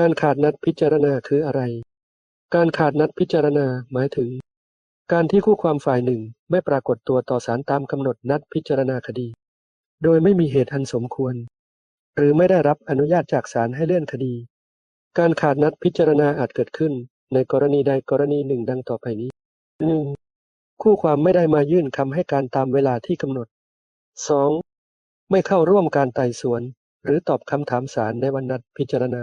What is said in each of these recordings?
การขาดนัดพิจารณาคืออะไร การขาดนัดพิจารณาหมายถึง การที่คู่ความฝ่ายหนึ่งไม่ปรากฏตัวต่อศาลตามกำหนดนัดพิจารณาคดี โดยไม่มีเหตุอันสมควร หรือไม่ได้รับอนุญาตจากศาลให้เลื่อนคดี การขาดนัดพิจารณาอาจเกิดขึ้น ในกรณีใดกรณีหนึ่งดังต่อไปนี้ 1. คู่ความไม่ได้มายื่นคำให้การตามเวลาที่กำหนด 2. ไม่เข้าร่วมการไต่สวน หรือตอบคำถามศาลในวันนัดพิจารณา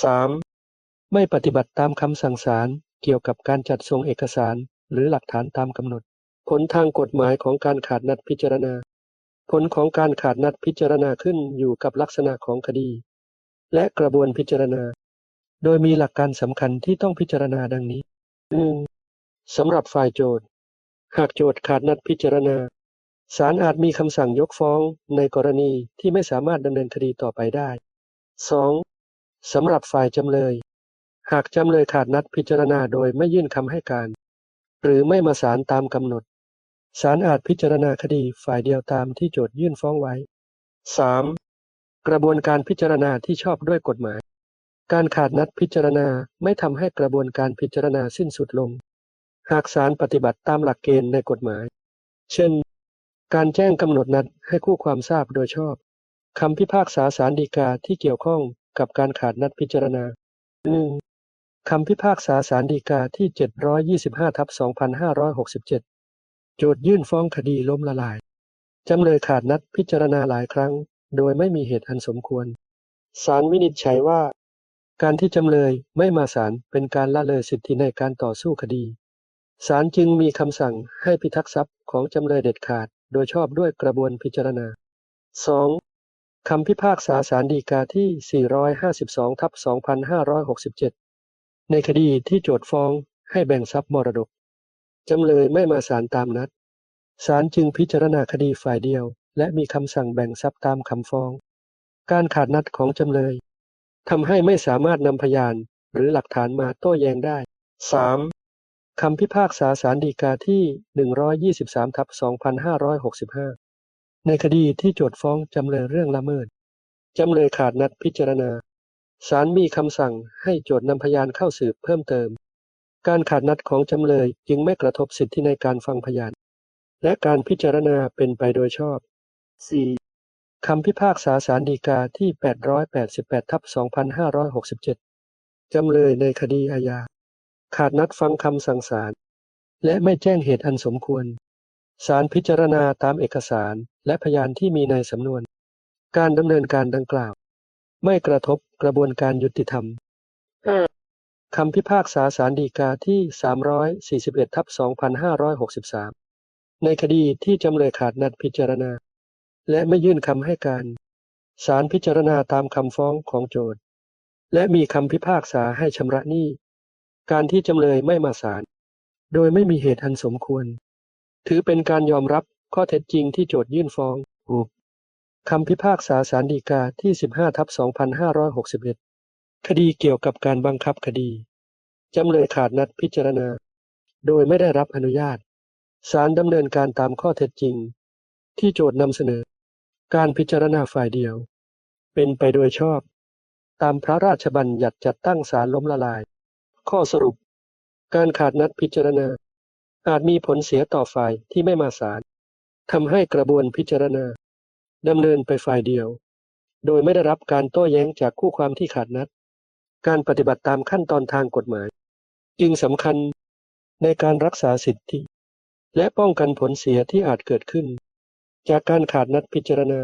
3. ไม่ปฏิบัติตามคำสั่งศาลเกี่ยวกับการจัดส่งเอกสารหรือหลักฐานตามกำหนด ผลทางกฎหมายของการขาดนัดพิจารณา ผลของการขาดนัดพิจารณาขึ้นอยู่กับลักษณะของคดี และกระบวนพิจารณา โดยมีหลักการสำคัญที่ต้องพิจารณาดังนี้ 1. สำหรับฝ่ายโจทย์ หากโจทย์ขาดนัดพิจารณาศาลอาจมีคำสั่งยกฟ้องในกรณีที่ไม่สามารถดำเนินคดีต่อไปได้ 2. สำหรับฝ่ายจำเลย หากจำเลยขาดนัดพิจารณาโดยไม่ยื่นคำให้การ หรือไม่มาศาลตามกำหนดศาลอาจพิจารณาคดีฝ่ายเดียวตามที่โจทยื่นฟ้องไว้ 3. กระบวนการพิจารณาที่ชอบด้วยกฎหมาย การขาดนัดพิจารณาไม่ทำให้กระบวนการพิจารณาสิ้นสุดลง หากศาลปฏิบัติตามหลักเกณฑ์ในกฎหมาย เช่น การแจ้งกำหนดนัดให้คู่ความทราบโดยชอบคำพิพากษาศาลฎีกาที่เกี่ยวข้อง กับการขาดนัดพิจารณา 1. คำพิพากษาศาลฎีกาที่ 725ทับ2567 โจทยื่นฟ้องคดีล้มละลาย จำเลยขาดนัดพิจารณาหลายครั้ง โดยไม่มีเหตุอันสมควร ศาลวินิจฉัยว่า การที่จำเลยไม่มาศาลเป็นการละเลยสิทธิในการต่อสู้คดีศาลจึงมีคำสั่งให้พิทักษ์ทรัพย์ของจำเลยเด็ดขาด โดยชอบด้วยกระบวนพิจารณา 2. คำพิพากษาศาลฎีกาที่ 452ทับ2567 ในคดีที่โจทฟ้องให้แบ่งทรัพย์มรดก จำเลยไม่มาศาลตามนัด ศาลจึงพิจารณาคดีฝ่ายเดียว และมีคำสั่งแบ่งทรัพย์ตามคำฟ้อง การขาดนัดของจำเลยทำให้ไม่สามารถนำพยานหรือหลักฐานมาโต้แย้งได้ 3. คำพิพากษาศาลฎีกาที่ 123ทับ2565 ในคดีที่โจทฟ้องจำเลยเรื่องละเมิด จำเลยขาดนัดพิจารณา ศาลมีคำสั่งให้โจทนำพยานเข้าสืบเพิ่มเติม การขาดนัดของจำเลยจึงไม่กระทบสิทธิในการฟังพยาน และการพิจารณาเป็นไปโดยชอบ 4. คำพิพากษาศาลฎีกาที่ 888ทับ2567 จำเลยในคดีอาญาขาดนัดฟังคำสั่งศาลและไม่แจ้งเหตุอันสมควร ศาลพิจารณาตามเอกสารและพยานที่มีในสำนวน การดำเนินการดังกล่าว ไม่กระทบกระบวนการยุติธรรมคำพิพากษาศาลฎีกาที่ 341ทับ2563 ในคดีที่จำเลยขาดนัดพิจารณา และไม่ยื่นคำให้การศาลพิจารณาตามคำฟ้องของโจทก์และมีคำพิพากษาให้ชำระหนี้ การที่จำเลยไม่มาศาลโดยไม่มีเหตุอันสมควร ถือเป็นการยอมรับข้อเท็จจริงที่โจทยื่นฟ้อง 6. คำพิพากษาศาลฎีกาที่ 15 ทับ 2561 คดีเกี่ยวกับการบังคับคดี จำเลยขาดนัดพิจารณา โดยไม่ได้รับอนุญาต ศาลดำเนินการตามข้อเท็จจริง ที่โจทนำเสนอ การพิจารณาฝ่ายเดียว เป็นไปโดยชอบ ตามพระราชบัญญัติจัดตั้งศาลล้มละลาย ข้อสรุป การขาดนัดพิจารณา อาจมีผลเสียต่อฝ่ายที่ไม่มาศาลทำให้กระบวนพิจารณาดำเนินไปฝ่ายเดียว โดยไม่ได้รับการโต้แย้งจากคู่ความที่ขาดนัด การปฏิบัติตามขั้นตอนทางกฎหมาย จึงสำคัญในการรักษาสิทธิ และป้องกันผลเสียที่อาจเกิดขึ้น จากการขาดนัดพิจารณา